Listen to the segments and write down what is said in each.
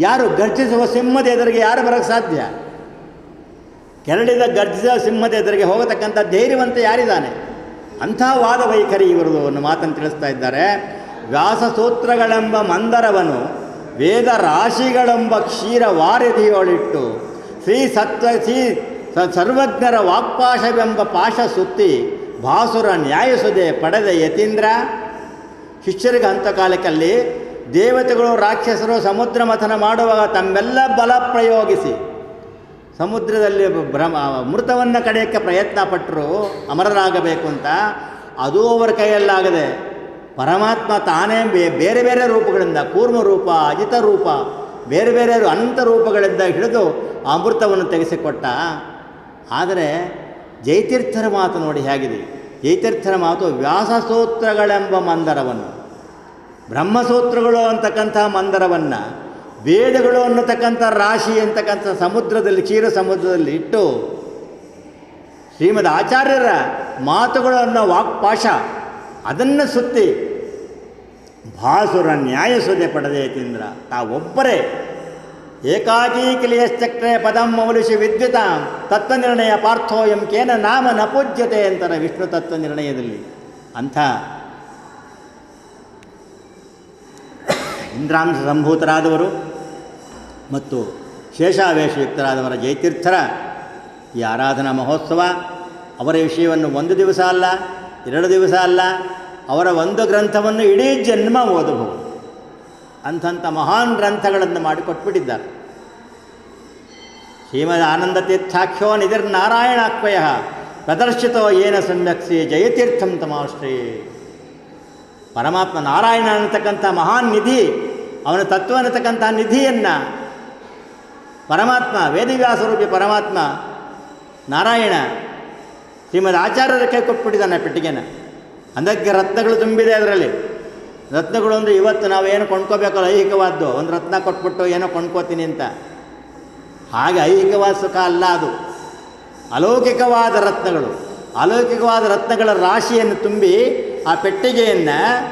ಯಾರು ಗರ್ಜಿಸುವ ಸಿಂಹದ ಎದುರಿಗೆ ಯಾರು ಬರೋಕ್ಕೆ ಸಾಧ್ಯ? ಕೆರಳಿದ ಗರ್ಜಿಸುವ ಸಿಂಹದ ಎದುರಿಗೆ ಹೋಗತಕ್ಕಂಥ ಧೈರ್ಯವಂತ ಯಾರಿದ್ದಾನೆ? ಅಂಥ ವಾದ ವೈಖರಿ ಇವರು ಅನ್ನೋ ಮಾತನ್ನು ತಿಳಿಸ್ತಾ ಇದ್ದಾರೆ. ವ್ಯಾಸಸೂತ್ರಗಳೆಂಬ ಮಂದರವನು ವೇದ ರಾಶಿಗಳೆಂಬ ಕ್ಷೀರ ವಾರಧಿಯೊಳಿಟ್ಟು ಶ್ರೀ ಸತ್ವ ಶ್ರೀ ಸರ್ವಜ್ಞರ ವಾಕ್ಪಾಶವೆಂಬ ಪಾಶ ಸುತ್ತಿ ಭಾಸುರ ನ್ಯಾಯಸುದೆ ಪಡೆದ ಯತೀಂದ್ರ. ಶಿಷ್ಯರಿಗೆ ಅಂತಕಾಲಕ್ಕಲ್ಲಿ ದೇವತೆಗಳು, ರಾಕ್ಷಸರು ಸಮುದ್ರ ಮಥನ ಮಾಡುವಾಗ ತಮ್ಮೆಲ್ಲ ಬಲ ಪ್ರಯೋಗಿಸಿ. ಸಮುದ್ರದಲ್ಲಿ ಭ್ರಮ ಮೃತವನ್ನು ಕಡೆಯೋಕ್ಕೆ ಪ್ರಯತ್ನ ಪಟ್ಟರು ಅಮರರಾಗಬೇಕು ಅಂತ, ಅದೂ ಅವರ ಕೈಯಲ್ಲಾಗದೆ ಪರಮಾತ್ಮ ತಾನೇ ಬೇರೆ ಬೇರೆ ರೂಪಗಳಿಂದ, ಕೂರ್ಮ ರೂಪ, ಅಜಿತ ರೂಪ, ಬೇರೆ ಬೇರೆ ಅನಂತ ರೂಪಗಳಿಂದ ಹಿಡಿದು ಅಮೃತವನ್ನು ತೆಗೆಸಿಕೊಟ್ಟ. ಆದರೆ ಜೈತೀರ್ಥರ ಮಾತು ನೋಡಿ ಹೇಗಿದೆ. ಜೈತೀರ್ಥರ ಮಾತು ವ್ಯಾಸಸೂತ್ರಗಳೆಂಬ ಮಂದರವನ್ನು. ಬ್ರಹ್ಮಸೂತ್ರಗಳು ಅಂತಕ್ಕಂಥ ಮಂದರವನ್ನು, ವೇದಗಳು ಅನ್ನತಕ್ಕಂಥ ರಾಶಿ ಅಂತಕ್ಕಂಥ ಸಮುದ್ರದಲ್ಲಿ, ಕ್ಷೀರ ಸಮುದ್ರದಲ್ಲಿ ಇಟ್ಟು, ಶ್ರೀಮದ್ ಆಚಾರ್ಯರ ಮಾತುಗಳು ಅನ್ನೋ ವಾಕ್ಪಾಶ, ಅದನ್ನು ಸುತ್ತಿ, ಭಾಸುರ ನ್ಯಾಯಸುದೆ ಪಡೆದೇ ತಿಂದ್ರ, ತಾವೊಬ್ಬರೇ. ಏಕಾಕೀ ಕಿಲಿಯಶ್ಚಕ್ರೆ ಪದಂ ಮೌಲಿಸಿ ವಿದ್ಯುತ, ತತ್ವನಿರ್ಣಯ ಪಾರ್ಥೋಯಂ ಕೇನ ನಾಮ ನಪೂಜ್ಯತೆ ಪೂಜ್ಯತೆ ಅಂತಾರೆ ವಿಷ್ಣು ತತ್ವ ನಿರ್ಣಯದಲ್ಲಿ. ಅಂಥ ಇಂದ್ರಾಂಶ ಸಂಭೂತರಾದವರು ಮತ್ತು ಶೇಷಾವೇಶಯುಕ್ತರಾದವರ ಜಯತೀರ್ಥರ ಈ ಆರಾಧನಾ ಮಹೋತ್ಸವ ಅವರ ವಿಷಯವನ್ನು ಒಂದು ದಿವಸ ಅಲ್ಲ, ಎರಡು ದಿವಸ ಅಲ್ಲ, ಅವರ ಒಂದು ಗ್ರಂಥವನ್ನು ಇಡೀ ಜನ್ಮ ಓದಬಹುದು. ಅಂಥಂಥ ಮಹಾನ್ ಗ್ರಂಥಗಳನ್ನು ಮಾಡಿಕೊಟ್ಬಿಟ್ಟಿದ್ದಾರೆ. ಶ್ರೀಮದ್ ಆನಂದ ತೀರ್ಥಾಖ್ಯೋ ನಿಧಿರ್ನಾರಾಯಣಾಕ್ವಯ ಪ್ರದರ್ಶಿತೋ ಏನ ಸಮ್ಯಕ್ಷಿ ಜಯತೀರ್ಥಂ ತಮಾಶ್ರೀ ಪರಮಾತ್ಮ ನಾರಾಯಣ ಅನ್ನತಕ್ಕಂಥ ಮಹಾನ್ ನಿಧಿ ಅವನ ತತ್ವ ಅನ್ನತಕ್ಕಂಥ ನಿಧಿಯನ್ನು ಪರಮಾತ್ಮ, ವೇದವ್ಯಾಸರೂಪಿ ಪರಮಾತ್ಮ, ನಾರಾಯಣ ಶ್ರೀಮದ್ ಆಚಾರ್ಯರ ಕೈ ಕೊಟ್ಬಿಟ್ಟಿದ್ದಾನೆ ಪೆಟ್ಟಿಗೆನ. ಅದಕ್ಕೆ ರತ್ನಗಳು ತುಂಬಿದೆ ಅದರಲ್ಲಿ. ರತ್ನಗಳು ಅಂದರೆ ಇವತ್ತು ನಾವು ಏನು ಕೊಂಡ್ಕೋಬೇಕು ಐಹಿಕವಾದ್ದು? ಒಂದು ರತ್ನ ಕೊಟ್ಬಿಟ್ಟು ಏನೋ ಕೊಂಡ್ಕೋತೀನಿ ಅಂತ. ಹಾಗೆ ಐಹಿಕವಾದ ಸುಖ ಅಲ್ಲ ಅದು. ಅಲೌಕಿಕವಾದ ರತ್ನಗಳು. ಅಲೌಕಿಕವಾದ ರತ್ನಗಳ ರಾಶಿಯನ್ನು ತುಂಬಿ ಆ ಪೆಟ್ಟಿಗೆಯನ್ನು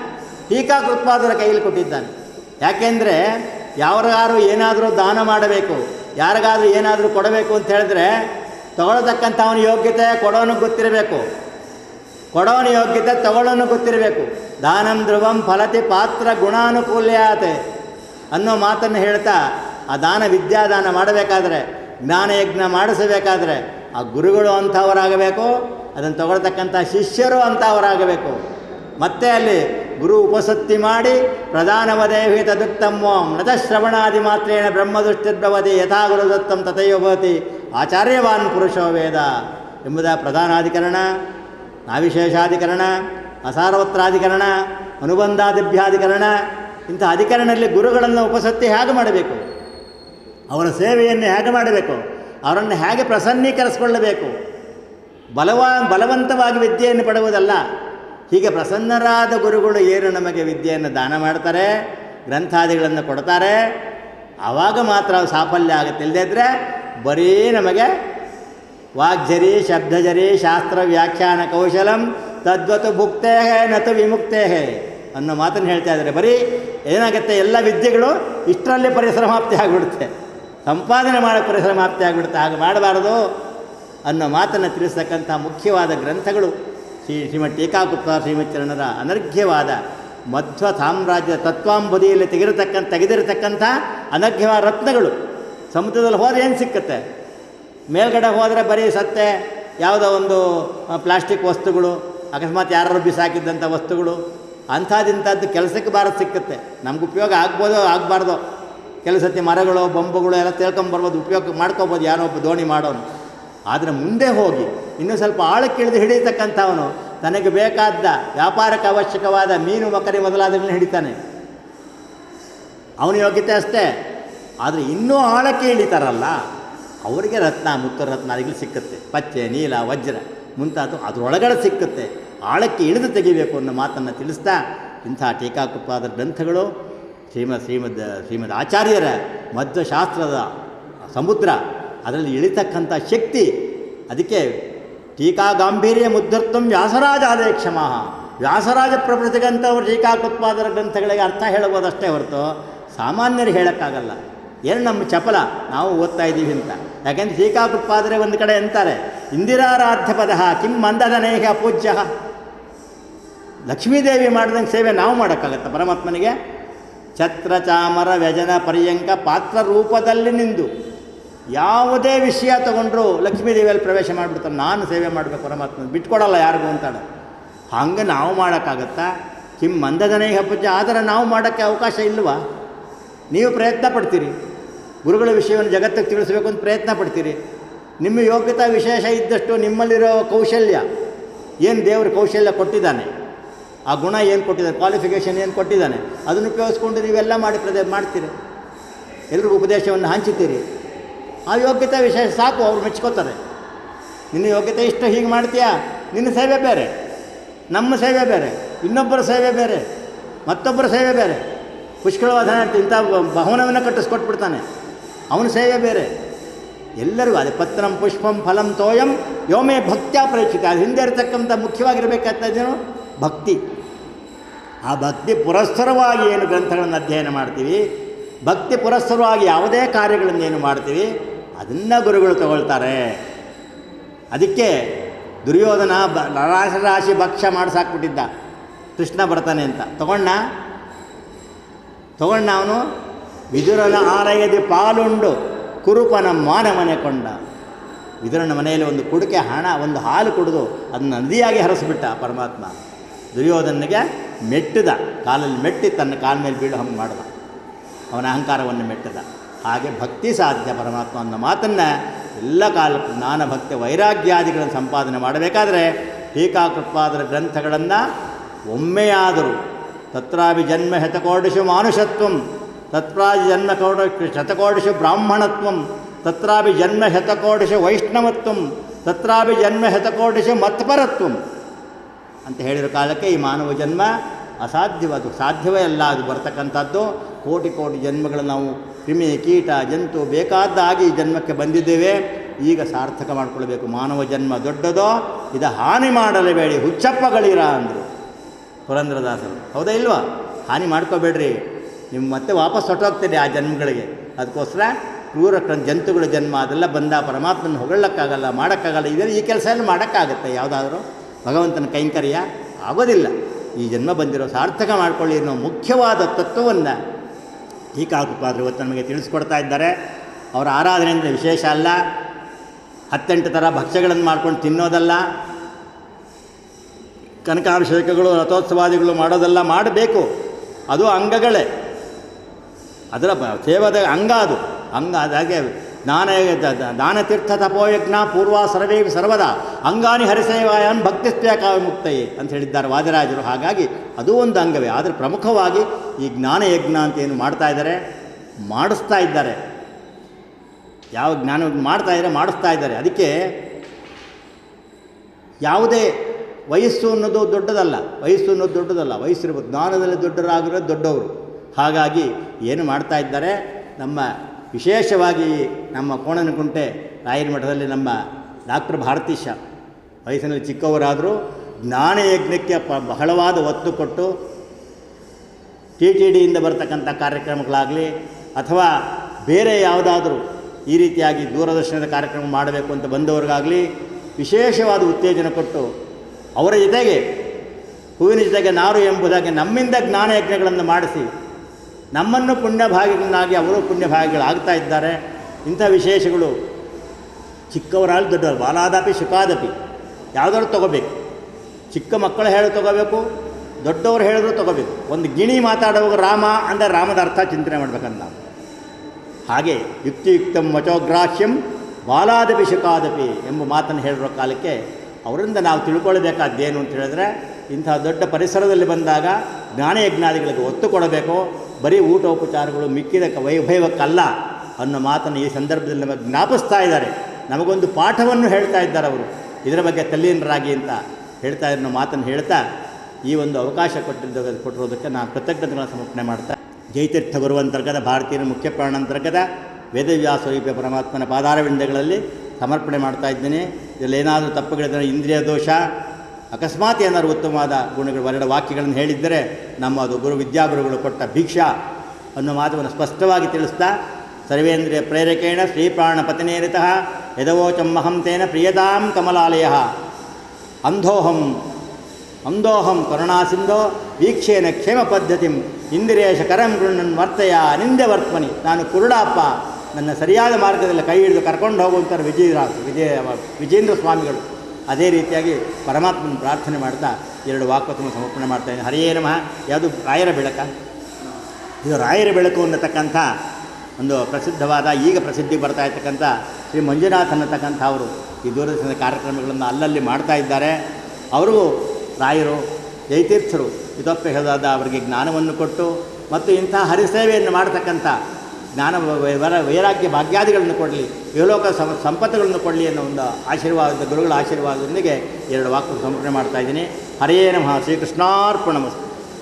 ಟೀಕಾಕೃತ್ಪಾದರ ಕೈಯಲ್ಲಿ ಕೊಟ್ಟಿದ್ದಾನೆ. ಯಾಕೆಂದರೆ ಯಾರಿಗಾರು ಏನಾದರೂ ದಾನ ಮಾಡಬೇಕು, ಯಾರಿಗಾದ್ರೂ ಏನಾದರೂ ಕೊಡಬೇಕು ಅಂತ ಹೇಳಿದ್ರೆ ತಗೊಳ್ತಕ್ಕಂಥ ಅವನ ಯೋಗ್ಯತೆ ಕೊಡೋನು ಗೊತ್ತಿರಬೇಕು. ಕೊಡೋನು ಯೋಗ್ಯತೆ ತಗೊಳ್ಳೋನು ಗೊತ್ತಿರಬೇಕು. ದಾನಂ ಧ್ರುವಂ ಫಲತಿ ಪಾತ್ರ ಗುಣಾನುಕೂಲ್ಯಾತೆ ಅನ್ನೋ ಮಾತನ್ನು ಹೇಳ್ತಾ ಆ ದಾನ ವಿದ್ಯಾದಾನ ಮಾಡಬೇಕಾದ್ರೆ, ಜ್ಞಾನಯಜ್ಞ ಮಾಡಿಸಬೇಕಾದ್ರೆ ಆ ಗುರುಗಳು ಅಂಥವರಾಗಬೇಕು, ಅದನ್ನು ತಗೊಳ್ತಕ್ಕಂಥ ಶಿಷ್ಯರು ಅಂಥವರಾಗಬೇಕು. ಮತ್ತೆ ಅಲ್ಲಿ ಗುರು ಉಪಸತ್ತಿ ಮಾಡಿ ಪ್ರಧಾನವದೇವಿ ತದುತ್ತಮೋಂ ನತಶ್ರವಣಾದಿ ಮಾತ್ರೇಣ ಬ್ರಹ್ಮದೃಷ್ಟಿರ್ಭವತಿ ಯಥಾ ಗುರುದತ್ತಂ ತಥೈವ ಭವತಿ. ಆಚಾರ್ಯವಾನ್ ಪುರುಷೋ ವೇದ ಎಂಬುದ ಪ್ರಧಾನಾಧಿಕರಣ, ನಾವಿಶೇಷಾಧಿಕರಣ, ಅಸಾರವತ್ರಾಧಿಕರಣ, ಅನುಬಂಧಾದಿಭ್ಯಾಧಿಕರಣ, ಇಂಥ ಅಧಿಕರಣದಲ್ಲಿ ಗುರುಗಳನ್ನು ಉಪಸತ್ತಿ ಹೇಗೆ ಮಾಡಬೇಕು? ಅವರ ಸೇವೆಯನ್ನು ಹೇಗೆ ಮಾಡಬೇಕು? ಅವರನ್ನು ಹೇಗೆ ಪ್ರಸನ್ನೀಕರಿಸಿಕೊಳ್ಳಬೇಕು? ಬಲವಾ, ಬಲವಂತವಾಗಿ ವಿದ್ಯೆಯನ್ನು ಪಡೆಯುವುದಲ್ಲ. ಹೀಗೆ ಪ್ರಸನ್ನರಾದ ಗುರುಗಳು ಏನು ನಮಗೆ ವಿದ್ಯೆಯನ್ನು ದಾನ ಮಾಡ್ತಾರೆ, ಗ್ರಂಥಾದಿಗಳನ್ನು ಕೊಡ್ತಾರೆ. ಆವಾಗ ಮಾತ್ರ ಸಾಫಲ್ಯ ಆಗುತ್ತೆ ಇಲ್ಲದೇ ಇದ್ದರೆ ಬರೀ ನಮಗೆ ವಾಗ್ಜರಿ, ಶಬ್ದಜರಿ, ಶಾಸ್ತ್ರ, ವ್ಯಾಖ್ಯಾನ, ಕೌಶಲಂ ತದ್ವತು ಭುಕ್ತೇ ನತು ವಿಮುಕ್ತೇ ಅನ್ನೋ ಮಾತನ್ನು ಹೇಳ್ತಾ ಇದ್ದಾರೆ. ಬರೀ ಏನಾಗುತ್ತೆ, ಎಲ್ಲ ವಿದ್ಯೆಗಳು ಇಷ್ಟರಲ್ಲಿ ಪರಿಸಮಾಪ್ತಿ ಆಗಿಬಿಡುತ್ತೆ. ಸಂಪಾದನೆ ಮಾಡೋ ಪರಿಸಮಾಪ್ತಿ ಆಗಿಬಿಡುತ್ತೆ. ಹಾಗೆ ಮಾಡಬಾರದು ಅನ್ನೋ ಮಾತನ್ನು ತಿಳಿಸ್ತಕ್ಕಂಥ ಮುಖ್ಯವಾದ ಗ್ರಂಥಗಳು ಶ್ರೀ ಶ್ರೀಮತ್ ಟೀಕಾಗುಪ್ತ ಶ್ರೀಮಚ್ಚರಣರ ಅನರ್ಘ್ಯವಾದ ಮಧ್ವ ಸಾಮ್ರಾಜ್ಯದ ತತ್ವಾಂಬುದಿಯಲ್ಲಿ ತೆಗೆದಿರತಕ್ಕಂಥ ತೆಗೆದಿರತಕ್ಕಂಥ ಅನರ್ಘ್ಯವಾದ ರತ್ನಗಳು. ಸಮುದ್ರದಲ್ಲಿ ಹೋದರೆ ಏನು ಸಿಕ್ಕತ್ತೆ? ಮೇಲ್ಗಡೆ ಹೋದರೆ ಬರೀ ಸತ್ತೆ, ಯಾವುದೋ ಒಂದು ಪ್ಲಾಸ್ಟಿಕ್ ವಸ್ತುಗಳು, ಅಕಸ್ಮಾತ್ ಯಾರು ಬಿಸಾಕಿದ್ದಂಥ ವಸ್ತುಗಳು, ಅಂಥದ್ದಿಂಥದ್ದು ಕೆಲಸಕ್ಕೆ ಬಾರದು ಸಿಕ್ಕತ್ತೆ. ನಮ್ಗೆ ಉಪಯೋಗ ಆಗ್ಬೋದೋ, ಆಗಬಾರ್ದು. ಕೆಲಸತಿ ಮರಗಳು, ಬೊಂಬುಗಳು ಎಲ್ಲ ತಿಳ್ಕೊಂಬರ್ಬೋದು ಉಪಯೋಗ ಮಾಡ್ಕೋಬೋದು, ಯಾರೋ ಒಬ್ಬ ದೋಣಿ ಮಾಡೋನು. ಆದರೆ ಮುಂದೆ ಹೋಗಿ, ಇನ್ನೂ ಸ್ವಲ್ಪ ಆಳಕ್ಕಿಳಿದು ಹಿಡಿಯತಕ್ಕಂಥವನು ತನಗೆ ಬೇಕಾದ ವ್ಯಾಪಾರಕ್ಕೆ ಅವಶ್ಯಕವಾದ ಮೀನು ಮಕರಿ ಮೊದಲಾದಗಳನ್ನ ಹಿಡಿತಾನೆ. ಅವನ ಯೋಗ್ಯತೆ ಅಷ್ಟೇ. ಆದರೆ ಇನ್ನೂ ಆಳಕ್ಕೆ ಇಳಿತಾರಲ್ಲ ಅವರಿಗೆ ರತ್ನ, ಮುತ್ತು ರತ್ನಾದಿಗಳು ಸಿಕ್ಕುತ್ತೆ. ಪಚ್ಚೆ, ನೀಲ, ವಜ್ರ ಮುಂತಾದ ಅದರೊಳಗಡೆ ಸಿಕ್ಕುತ್ತೆ. ಆಳಕ್ಕೆ ಇಳಿದು ತೆಗಿಬೇಕು ಅನ್ನೋ ಮಾತನ್ನು ತಿಳಿಸ್ತಾ ಇಂಥ ಟೀಕಾಕೃಪಾದ ಗ್ರಂಥಗಳು ಶ್ರೀಮದ್ ಶ್ರೀಮದ್ ಶ್ರೀಮದ್ ಆಚಾರ್ಯರ ಮಧ್ವಶಾಸ್ತ್ರದ ಸಮುದ್ರ, ಅದರಲ್ಲಿ ಇಳಿತಕ್ಕಂಥ ಶಕ್ತಿ, ಅದಕ್ಕೆ ಟೀಕಾ ಗಾಂಭೀರ್ಯ ಮುದ್ಧರ್ಥಂ ವ್ಯಾಸರಾಜಾದೇ ಕ್ಷಮ ವ್ಯಾಸರಾಜ ಪ್ರಭೃತಿಗಂಥವ್ರು ಟೀಕಾಕೃತ್ಪಾದರ ಗ್ರಂಥಗಳಿಗೆ ಅರ್ಥ ಹೇಳಬಹುದಷ್ಟೇ ಹೊರತು ಸಾಮಾನ್ಯರು ಹೇಳೋಕ್ಕಾಗಲ್ಲ. ಏನು ನಮ್ಮ ಚಪಲ? ನಾವು ಓದ್ತಾ ಇದ್ದೀವಿ ಅಂತ. ಯಾಕೆಂದ್ರೆ ಟೀಕಾಕೃತ್ಪಾದರೆ ಒಂದು ಕಡೆ ಅಂತಾರೆ, ಇಂದಿರಾರಾಧ್ಯ ಪದ ಕಿಂ ಮಂದದನೇಹ ಪೂಜ್ಯ. ಲಕ್ಷ್ಮೀದೇವಿ ಮಾಡಿದಂಗೆ ಸೇವೆ ನಾವು ಮಾಡೋಕ್ಕಾಗತ್ತೆ ಪರಮಾತ್ಮನಿಗೆ? ಛತ್ರ ಚಾಮರ ವ್ಯಜನ ಪರ್ಯಂಕ ಪಾತ್ರ ರೂಪದಲ್ಲಿ ನಿಂದು. ಯಾವುದೇ ವಿಷಯ ತಗೊಂಡ್ರು ಲಕ್ಷ್ಮೀದೇವಿಯಲ್ಲಿ ಪ್ರವೇಶ ಮಾಡಿಬಿಡ್ತಾನೆ ನಾನು ಸೇವೆ ಮಾಡಬೇಕು ಪರಮಾತ್ಮ ಬಿಟ್ಕೊಡಲ್ಲ ಯಾರಿಗೂ ಅಂತಾನೆ ಹಂಗೆ ನಾವು ಮಾಡೋಕ್ಕಾಗತ್ತಾ? ಕಿಮ್ ಮಂದದನೇಹ ಹಬ್ಬಜ್ಜ, ಆದರೆ ನಾವು ಮಾಡೋಕ್ಕೆ ಅವಕಾಶ ಇಲ್ಲವಾ ನೀವು ಪ್ರಯತ್ನ ಪಡ್ತೀರಿ. ಗುರುಗಳ ವಿಷಯವನ್ನು ಜಗತ್ತಿಗೆ ತಿಳಿಸ್ಬೇಕು ಅಂತ ಪ್ರಯತ್ನ ಪಡ್ತೀರಿ. ನಿಮ್ಮ ಯೋಗ್ಯತಾ ವಿಶೇಷ ಇದ್ದಷ್ಟು ನಿಮ್ಮಲ್ಲಿರೋ ಕೌಶಲ್ಯ, ಏನು ದೇವರು ಕೌಶಲ್ಯ ಕೊಟ್ಟಿದ್ದಾನೆ? ಆ ಗುಣ ಏನು ಕೊಟ್ಟಿದ್ದಾನೆ? ಕ್ವಾಲಿಫಿಕೇಷನ್ ಏನು ಕೊಟ್ಟಿದ್ದಾನೆ? ಅದನ್ನು ಉಪಯೋಗಿಸ್ಕೊಂಡು ನೀವೆಲ್ಲ ಮಾಡಿ ಪ್ರದೇ, ಮಾಡ್ತೀರಿ. ಎಲ್ರಿಗೂ ಉಪದೇಶವನ್ನು ಹಂಚುತ್ತೀರಿ ಆ ಯೋಗ್ಯತೆ ವಿಷಯ ಸಾಕು, ಅವ್ರು ಮೆಚ್ಕೋತಾರೆ. ನಿನ್ನ ಯೋಗ್ಯತೆ ಇಷ್ಟು ಹೀಗೆ ಮಾಡ್ತೀಯಾ? ನಿನ್ನ ಸೇವೆ ಬೇರೆ. ನಮ್ಮ ಸೇವೆ ಬೇರೆ. ಇನ್ನೊಬ್ಬರ ಸೇವೆ ಬೇರೆ. ಮತ್ತೊಬ್ಬರ ಸೇವೆ ಬೇರೆ. ಪುಷ್ಕಳವಾದ ಇಂಥ ಭವನವನ್ನು ಕಟ್ಟಿಸ್ಕೊಟ್ಬಿಡ್ತಾನೆ. ಅವನ ಸೇವೆ ಬೇರೆ. ಎಲ್ಲರಿಗೂ ಅದೇ ಪತ್ರಂ ಪುಷ್ಪಂ ಫಲಂ ತೋಯಂ ಯೋಮೆ ಭಕ್ತ್ಯಾ ಪ್ರೇಕ್ಷಿತ ಅದು ಹಿಂದೆ ಇರತಕ್ಕಂಥ ಮುಖ್ಯವಾಗಿರಬೇಕಾಗ್ತದೇನು ಭಕ್ತಿ. ಆ ಭಕ್ತಿ ಪುರಸ್ಸರವಾಗಿ ಏನು ಗ್ರಂಥಗಳನ್ನು ಅಧ್ಯಯನ ಮಾಡ್ತೀವಿ, ಭಕ್ತಿ ಪುರಸ್ಸರವಾಗಿ ಯಾವುದೇ ಕಾರ್ಯಗಳನ್ನು ಏನು ಮಾಡ್ತೀವಿ ಅದನ್ನು ಗುರುಗಳು ತಗೊಳ್ತಾರೆ. ಅದಕ್ಕೆ ದುರ್ಯೋಧನ ಬ ರಾಶಿ ಭಕ್ಷ್ಯ ಮಾಡಿಸಾಕ್ಬಿಟ್ಟಿದ್ದ. ಕೃಷ್ಣ ಬರ್ತಾನೆ ಅಂತ. ತಗೊಂಡ ತಗೊಂಡ ಅವನು? ವಿದುರನ ಆಲಯದಿ ಪಾಲುಂಡು ಕುರುಪನ ಮಾನ ಮನೆ ಕೊಂಡ. ವಿದುರನ ಮನೆಯಲ್ಲಿ ಒಂದು ಕುಡಿಕೆ ಹಣ, ಒಂದು ಹಾಲು ಕುಡಿದು ಅದನ್ನು ನದಿಯಾಗಿ ಹರಿಸ್ಬಿಟ್ಟ ಪರಮಾತ್ಮ. ದುರ್ಯೋಧನಿಗೆ ಮೆಟ್ಟಿದ, ಕಾಲಲ್ಲಿ ಮೆಟ್ಟಿ ತನ್ನ ಕಾಲ ಮೇಲೆ ಬೀಳು ಹಂಗೆ ಮಾಡಿದ. ಅವನ ಅಹಂಕಾರವನ್ನು ಮೆಟ್ಟಿದ. ಹಾಗೆ ಭಕ್ತಿ ಸಾಧ್ಯ ಪರಮಾತ್ಮ ಅನ್ನೋ ಮಾತನ್ನು ಎಲ್ಲ ಕಾಲ ಜ್ಞಾನ, ಭಕ್ತಿ ವೈರಾಗ್ಯಾದಿಗಳನ್ನು ಸಂಪಾದನೆ ಮಾಡಬೇಕಾದರೆ ಟೀಕಾಕೃತ್ಪಾದರ ಗ್ರಂಥಗಳನ್ನು ಒಮ್ಮೆಯಾದರೂ ತತ್ರಾಭಿ ಜನ್ಮ ಶತಕೋಟಿಷು ಮಾನುಷತ್ವಂ ತತ್ರಾಭಿ ಜನ್ಮ ಕೋಟ ಬ್ರಾಹ್ಮಣತ್ವಂ ತತ್ರಾಭಿ ಜನ್ಮ ವೈಷ್ಣವತ್ವಂ ತತ್ರಾಭಿ ಜನ್ಮ ಮತ್ಪರತ್ವಂ ಅಂತ ಹೇಳಿರೋ ಕಾಲಕ್ಕೆ ಈ ಮಾನವ ಜನ್ಮ ಅಸಾಧ್ಯವಾದ, ಸಾಧ್ಯವೇ ಅಲ್ಲ. ಅದು ಬರ್ತಕ್ಕಂಥದ್ದು ಕೋಟಿ ಕೋಟಿ ಜನ್ಮಗಳು ನಾವು ಕ್ರಿಮಿ, ಕೀಟ, ಜಂತು ಬೇಕಾದ್ದಾಗಿ ಈ ಜನ್ಮಕ್ಕೆ ಬಂದಿದ್ದೇವೆ. ಈಗ ಸಾರ್ಥಕ ಮಾಡಿಕೊಳ್ಬೇಕು. ಮಾನವ ಜನ್ಮ ದೊಡ್ಡದೋ, ಇದು ಹಾನಿ ಮಾಡಲೇಬೇಡಿ. ಹುಚ್ಚಪ್ಪಗಳಿರ ಅಂದರು. ಪುರಂದ್ರದಾಸರು. ಹೌದಾ ಇಲ್ವಾ? ಹಾನಿ ಮಾಡ್ಕೋಬೇಡ್ರಿ. ನಿಮ್ಮ ಮತ್ತೆ ವಾಪಸ್ ಹೊಟ್ಟೋಗ್ತೀರಿ ಆ ಜನ್ಮಗಳಿಗೆ. ಅದಕ್ಕೋಸ್ಕರ ಕ್ರೂರ ಕ್ರ- ಜಂತುಗಳ ಜನ್ಮ ಅದೆಲ್ಲ ಬಂದ ಪರಮಾತ್ಮನ ಹೊಗಳಕ್ಕಾಗಲ್ಲ, ಮಾಡೋಕ್ಕಾಗಲ್ಲ. ಇದೆಲ್ಲ ಈ ಕೆಲಸ ಎಲ್ಲ ಮಾಡೋಕ್ಕಾಗತ್ತೆ ಯಾವುದಾದ್ರೂ. ಭಗವಂತನ ಕೈಂಕರ್ಯ ಆಗೋದಿಲ್ಲ. ಈ ಜನ್ಮ ಬಂದಿರೋ ಸಾರ್ಥಕ ಮಾಡಿಕೊಳ್ಳಿ ಅನ್ನೋ ಮುಖ್ಯವಾದ ತತ್ವವನ್ನು ಟೀಕಾಕೃಪಾದರು ಇವತ್ತು ನಮಗೆ ತಿಳಿಸ್ಕೊಡ್ತಾ ಇದ್ದಾರೆ. ಅವರ ಆರಾಧನೆ ಅಂದರೆ ವಿಶೇಷ ಅಲ್ಲ. ಹತ್ತೆಂಟು ಥರ ಭಕ್ಷ್ಯಗಳನ್ನು ಮಾಡ್ಕೊಂಡು ತಿನ್ನೋದಲ್ಲ. ಕನಕಾಭಿಷೇಕಗಳು, ರಥೋತ್ಸವಾದಿಗಳು ಮಾಡೋದೆಲ್ಲ ಮಾಡಬೇಕು. ಅದು ಅಂಗಗಳೇ. ಅದರ ಸೇವದ ಅಂಗ ಅದು. ಅಂಗ ಅದಾಗೆ ಜ್ಞಾನ ಜ್ಞಾನತೀರ್ಥ ತಪೋಯಜ್ಞ ಪೂರ್ವ ಸರ್ವೇ ಸರ್ವದ ಅಂಗಾನಿ ಹರಿಸೇವಾಯನ್ ಭಕ್ತಿಸ್ತ್ಯ ಮುಕ್ತಯೇ ಅಂತ ಹೇಳಿದ್ದಾರೆ ವಾದಿರಾಜರು. ಹಾಗಾಗಿ ಅದು ಒಂದು ಅಂಗವೇ. ಆದರೆ ಪ್ರಮುಖವಾಗಿ ಈ ಜ್ಞಾನಯಜ್ಞ ಅಂತ ಏನು ಮಾಡ್ತಾ ಇದ್ದಾರೆ? ಮಾಡಿಸ್ತಾ ಇದ್ದಾರೆ. ಯಾವ ಜ್ಞಾನ ಮಾಡ್ತಾ ಇದ್ದಾರೆ? ಮಾಡಿಸ್ತಾ ಇದ್ದಾರೆ. ಅದಕ್ಕೆ ಯಾವುದೇ ವಯಸ್ಸು ಅನ್ನೋದು ದೊಡ್ಡದಲ್ಲ. ವಯಸ್ಸು ಅನ್ನೋದು ದೊಡ್ಡದಲ್ಲ. ವಯಸ್ಸಿರ್ಬೋದು ಜ್ಞಾನದಲ್ಲಿ ದೊಡ್ಡರಾಗಿರೋದು ದೊಡ್ಡವರು. ಹಾಗಾಗಿ ಏನು ಮಾಡ್ತಾ ಇದ್ದಾರೆ? ನಮ್ಮ ವಿಶೇಷವಾಗಿ ನಮ್ಮ ಕೋಣನಕುಂಟೆ ರಾಯರ ಮಠದಲ್ಲಿ ನಮ್ಮ ಡಾಕ್ಟರ್ ಭಾರತೀಶ ವಯಸ್ಸಿನಲ್ಲಿ ಚಿಕ್ಕವರಾದರೂ ಜ್ಞಾನಯಜ್ಞಕ್ಕೆ ಪ ಬಹಳವಾದ ಒತ್ತು ಕೊಟ್ಟು ಟಿ ಟಿ ಡಿಯಿಂದ ಬರ್ತಕ್ಕಂಥ ಕಾರ್ಯಕ್ರಮಗಳಾಗಲಿ ಅಥವಾ ಬೇರೆ ಯಾವುದಾದರೂ ಈ ರೀತಿಯಾಗಿ ದೂರದರ್ಶನದ ಕಾರ್ಯಕ್ರಮ ಮಾಡಬೇಕು ಅಂತ ಬಂದವರಿಗಾಗಲಿ ವಿಶೇಷವಾದ ಉತ್ತೇಜನ ಕೊಟ್ಟು ಅವರ ಜೊತೆಗೆ ಹೂವಿನ ಜೊತೆಗೆ ನಾರು ಎಂಬುದಾಗಿ ನಮ್ಮಿಂದ ಜ್ಞಾನಯಜ್ಞಗಳನ್ನು ಮಾಡಿಸಿ ನಮ್ಮನ್ನು ಪುಣ್ಯಭಾಗಿಗಳನ್ನಾಗಿ ಅವರು ಪುಣ್ಯಭಾಗಿಗಳಾಗ್ತಾ ಇದ್ದಾರೆ. ಇಂಥ ವಿಶೇಷಗಳು ಚಿಕ್ಕವರಾಗಲಿ ದೊಡ್ಡವರು ಬಾಲಾದಪಿ ಶುಕಾದಪಿ ಯಾವುದಾದ್ರು ತೊಗೋಬೇಕು. ಚಿಕ್ಕ ಮಕ್ಕಳು ಹೇಳಿ ತೊಗೋಬೇಕು, ದೊಡ್ಡವರು ಹೇಳಿದ್ರು ತೊಗೋಬೇಕು. ಒಂದು ಗಿಣಿ ಮಾತಾಡುವಾಗ ರಾಮ ಅಂದರೆ ರಾಮದ ಅರ್ಥ ಚಿಂತನೆ ಮಾಡ್ಬೇಕಂತ. ನಾವು ಹಾಗೆ ಯುಕ್ತಿಯುಕ್ತಂ ವಚೋಗ್ರಾಹ್ಯಂ ಬಾಲಾದಪಿ ಶುಕಾದಪಿ ಎಂಬ ಮಾತನ್ನು ಹೇಳಿರೋ ಕಾಲಕ್ಕೆ ಅವರಿಂದ ನಾವು ತಿಳ್ಕೊಳ್ಬೇಕಾದ್ದೇನು ಅಂತ ಹೇಳಿದ್ರೆ ಇಂತಹ ದೊಡ್ಡ ಪರಿಸರದಲ್ಲಿ ಬಂದಾಗ ಜ್ಞಾನಯಜ್ಞಾದಿಗಳಿಗೆ ಒತ್ತು ಕೊಡಬೇಕು. ಬರೀ ಊಟೋಪಚಾರಗಳು ಮಿಕ್ಕಿದ ವೈಭವಕ್ಕಲ್ಲ ಅನ್ನೋ ಮಾತನ್ನು ಈ ಸಂದರ್ಭದಲ್ಲಿ ನಮಗೆ ಜ್ಞಾಪಿಸ್ತಾ ಇದ್ದಾರೆ. ನಮಗೊಂದು ಪಾಠವನ್ನು ಹೇಳ್ತಾ ಇದ್ದಾರೆ ಅವರು. ಇದರ ಬಗ್ಗೆ ತಲ್ಲೀನರಾಗಿ ಅಂತ ಹೇಳ್ತಾ ಅನ್ನೋ ಮಾತನ್ನು ಹೇಳ್ತಾ ಈ ಒಂದು ಅವಕಾಶ ಕೊಟ್ಟಿದ್ದ ಕೊಟ್ಟಿರೋದಕ್ಕೆ ನಾನು ಕೃತಜ್ಞತೆಗಳನ್ನು ಸಮರ್ಪಣೆ ಮಾಡ್ತಾ ಜೈತೀರ್ಥ ಗುರುವಂತರ್ಗತ ಭಾರತೀಯ ಮುಖ್ಯ ಪ್ರಾಣಾಂತರ್ಗತ ವೇದವ್ಯಾಸ ರೂಪಿಯ ಪರಮಾತ್ಮನ ಪಾದಾರವಿಂದಗಳಲ್ಲಿ ಸಮರ್ಪಣೆ ಮಾಡ್ತಾ ಇದ್ದೇನೆ. ಇದರಲ್ಲಿ ಏನಾದರೂ ತಪ್ಪುಗಳಿದ್ದರೆ ಇಂದ್ರಿಯ ದೋಷ ಅಕಸ್ಮಾತ್ ಏನಾದರೂ ಉತ್ತಮವಾದ ಗುಣಗಳು ಎರಡು ವಾಕ್ಯಗಳನ್ನು ಹೇಳಿದ್ದರೆ ನಮ್ಮ ಅದು ಗುರು ವಿದ್ಯಾಗುರುಗಳು ಕೊಟ್ಟ ಭಿಕ್ಷಾ ಅನ್ನೋ ಮಾತುವನ್ನು ಸ್ಪಷ್ಟವಾಗಿ ತಿಳಿಸ್ತಾ, ಸರ್ವೇಂದ್ರಿಯ ಪ್ರೇರಕೇಣ ಶ್ರೀಪ್ರಾಣ ಪತನೇರಿತಃ ತೇನ ಪ್ರಿಯತಾಂ ಕಮಲಾಲಯ. ಅಂಧೋಹಂ ಅಂದೋಹಂ ಕರುಣಾಸಿಂಧೋ ವೀಕ್ಷೇನ ಕ್ಷೇಮ ಪದ್ಧತಿಂ ಇಂದಿರೇಶ ಕರಂ ಗೃಣ್ಣನ್ ವರ್ತಯ ನಿಂದೆ ವರ್ತಮನಿ. ನಾನು ಕುರುಡಪ್ಪ, ನನ್ನ ಸರಿಯಾದ ಮಾರ್ಗದಲ್ಲಿ ಕೈ ಹಿಡಿದು ಕರ್ಕೊಂಡು ಹೋಗುವಂಥ ವಿಜಯರಾಜ್, ವಿಜಯ, ವಿಜೇಂದ್ರ ಸ್ವಾಮಿಗಳು. ಅದೇ ರೀತಿಯಾಗಿ ಪರಮಾತ್ಮನ ಪ್ರಾರ್ಥನೆ ಮಾಡ್ತಾ ಎರಡು ವಾಕ್ವತನ್ನು ಸಮರ್ಪಣೆ ಮಾಡ್ತಾ ಇದ್ದೀನಿ. ಹರಿಯೇ ನಮಃ. ಯಾವುದು ರಾಯರ ಬೆಳಕ? ಇದು ರಾಯರ ಬೆಳಕು ಅನ್ನತಕ್ಕಂಥ ಒಂದು ಪ್ರಸಿದ್ಧವಾದ, ಈಗ ಪ್ರಸಿದ್ಧಿಗೆ ಬರ್ತಾ ಇರ್ತಕ್ಕಂಥ ಶ್ರೀ ಮಂಜುನಾಥ್ ಅನ್ನತಕ್ಕಂಥ ಅವರು ಈ ದೂರದರ್ಶನದ ಕಾರ್ಯಕ್ರಮಗಳನ್ನು ಅಲ್ಲಲ್ಲಿ ಮಾಡ್ತಾ ಇದ್ದಾರೆ. ಅವ್ರಿಗೂ ರಾಯರು ಜಯತೀರ್ಥರು ಹೇಳಿದಾದ ಅವರಿಗೆ ಜ್ಞಾನವನ್ನು ಕೊಟ್ಟು ಮತ್ತು ಇಂಥ ಹರಿಸೇವೆಯನ್ನು ಮಾಡತಕ್ಕಂಥ ಜ್ಞಾನ ವರ ವೈರಾಗ್ಯ ಭಾಗ್ಯಾದಿಗಳನ್ನು ಕೊಡಲಿ ಯುವಲೋಕ ಸಂಪತ್ತುಗಳನ್ನು ಕೊಡಲಿ ಅನ್ನೋ ಒಂದು ಆಶೀರ್ವಾದದ, ಗುರುಗಳ ಆಶೀರ್ವಾದದೊಂದಿಗೆ ಎರಡು ವಾಕ್ಯ ಸಮರ್ಪಣೆ ಮಾಡ್ತಾ ಇದ್ದೀನಿ. ಹರೇ ನಮಃ, ಶ್ರೀಕೃಷ್ಣಾರ್ಪಣಮಸ್ತು.